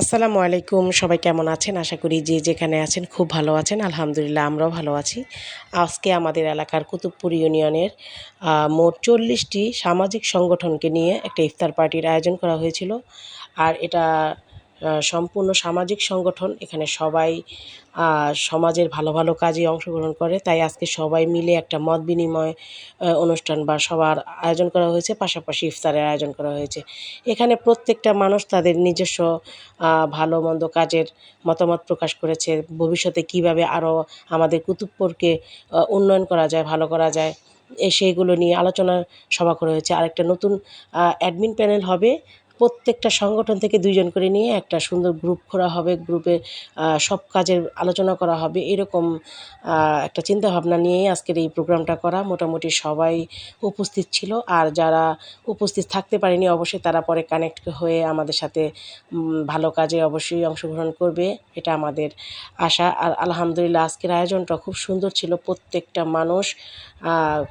আসসালামু আলাইকুম, সবাই কেমন আছেন? আশা করি যে যেখানে আছেন খুব ভালো আছেন। আলহামদুলিল্লাহ, আমরাও ভালো আছি। আজকে আমাদের এলাকার কুতুবপুর ইউনিয়নের মোট চল্লিশটি সামাজিক সংগঠনকে নিয়ে একটা ইফতার পার্টির আয়োজন করা হয়েছিল। আর এটা সম্পূর্ণ সামাজিক সংগঠন। এখানে সবাই সমাজের ভালো ভালো কাজে অংশগ্রহণ করে। তাই আজকে সবাই মিলে একটা মত বিনিময় অনুষ্ঠান বা সবার আয়োজন করা হয়েছে। পাশাপাশি ইফতারের আয়োজন করা হয়েছে। এখানে প্রত্যেকটা মানুষ তাদের নিজস্ব ভালো মন্দ কাজের মতামত প্রকাশ করেছে। ভবিষ্যতে কীভাবে আরও আমাদের কুতুবপুরকে উন্নয়ন করা যায়, ভালো করা যায় সেইগুলো নিয়ে আলোচনা সভা করা হয়েছে। আরেকটা নতুন অ্যাডমিন প্যানেল হবে। প্রত্যেকটা সংগঠন থেকে দুইজন করে নিয়ে একটা সুন্দর গ্রুপ করা হবে গ্রুপে সব কাজের আলোচনা করা হবে। এরকম একটা চিন্তা ভাবনা নিয়েই আজকের এই প্রোগ্রামটা করা। মোটামুটি সবাই উপস্থিত ছিল আর যারা উপস্থিত থাকতে পারেনি অবশ্যই তারা পরে কানেক্ট হয়ে আমাদের সাথে ভালো কাজে অবশ্যই অংশগ্রহণ করবে। এটা আমাদের আশা। আর আলহামদুলিল্লাহ আজকের আয়োজনটা খুব সুন্দর ছিল। প্রত্যেকটা মানুষ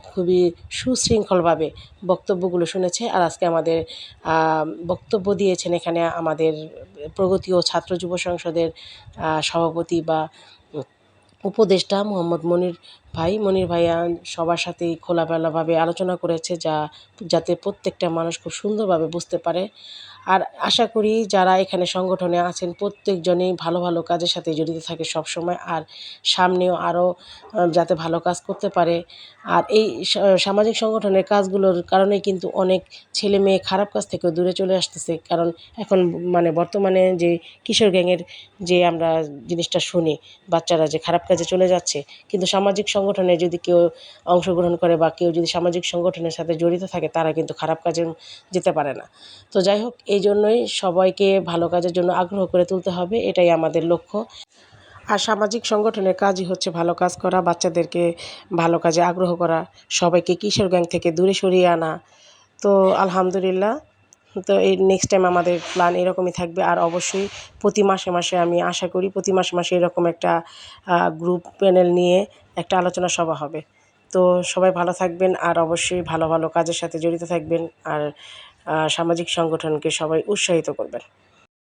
খুবই সুশৃঙ্খলভাবে বক্তব্যগুলো শুনেছে। আর আজকে আমাদের বক্তব্য দিয়েছেন এখানে আমাদের প্রগতি ও ছাত্র যুব সংসদের সভাপতি বা উপদেষ্টা মোহাম্মদ মনির ভাই, মনির ভাইয়া সবার সাথেই খোলামেলাভাবে আলোচনা করেছে যা, যাতে প্রত্যেকটা মানুষ খুব সুন্দরভাবে বুঝতে পারে। আর আশা করি যারা এখানে সংগঠনে আছেন প্রত্যেকজনেই ভালো ভালো কাজের সাথে জড়িত থাকে সব সময় আর সামনেও আরও যাতে ভালো কাজ করতে পারে। আর এই সামাজিক সংগঠনের কাজগুলোর কারণে কিন্তু অনেক ছেলে মেয়ে খারাপ কাজ থেকেও দূরে চলে আসতেছে। কারণ এখন মানে বর্তমানে যে কিশোর গ্যাংয়ের যে আমরা জিনিসটা শুনি, বাচ্চারা যে খারাপ কাজে চলে যাচ্ছে, কিন্তু সামাজিক সংগঠনে যদি কেউ অংশগ্রহণ করে বা কেউ যদি সামাজিক সংগঠনের সাথে জড়িত থাকে, তারা কিন্তু খারাপ কাজে যেতে পারে না। তো যাই হোক, এই জন্যই সবাইকে ভালো কাজের জন্য আগ্রহ করে তুলতে হবে, এটাই আমাদের লক্ষ্য। আর সামাজিক সংগঠনের কাজই হচ্ছে ভালো কাজ করা, বাচ্চাদেরকে ভালো কাজে আগ্রহ করা, সবাইকে কিশোর গ্যাং থেকে দূরে সরিয়ে আনা। তো আলহামদুলিল্লাহ তো এই নেক্সট টাইম আমাদের প্ল্যান এরকমই থাকবে। আর অবশ্যই প্রতি মাসে মাসে আমি আশা করি প্রতি মাসে মাসে এরকম একটা গ্রুপ প্যানেল নিয়ে একটা আলোচনা সভা হবে। তো সবাই ভালো থাকবেন আর অবশ্যই ভালো ভালো কাজের সাথে জড়িত থাকবেন। আর সামাজিক সংগঠনকে সবাই উৎসাহিত করবেন।